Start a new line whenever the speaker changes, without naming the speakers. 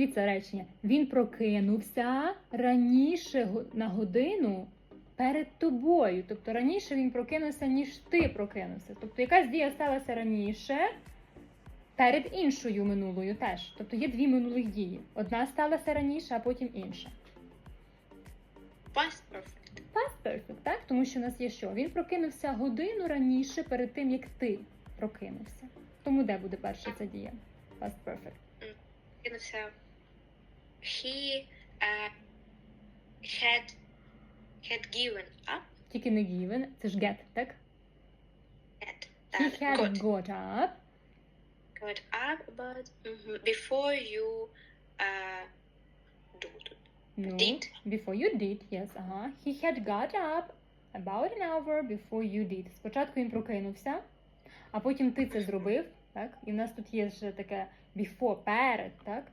Дивіться речення. Він прокинувся раніше на годину перед тобою. Тобто раніше він прокинувся, ніж ти прокинувся. Тобто якась дія сталася раніше перед іншою минулою теж. Тобто є дві минулих дії. Одна сталася раніше, а потім інша.
Past perfect.
Past perfect, так? Тому що у нас є що? Він прокинувся годину раніше перед тим, як ти прокинувся. Тому де буде перша ця дія? Past perfect.
Кинувся. He uh, had had given up.
Тільки не given, це ж get, так?
Had,
He
uh,
had
got,
got up.
got up, but mhm, before you uh, do.
No,
Did.
Before you did, yes, ага. He had got up about an hour before you did. Спочатку він прокинувся, а потім ти це зробив, так? І в нас тут є ще таке before, перед, так?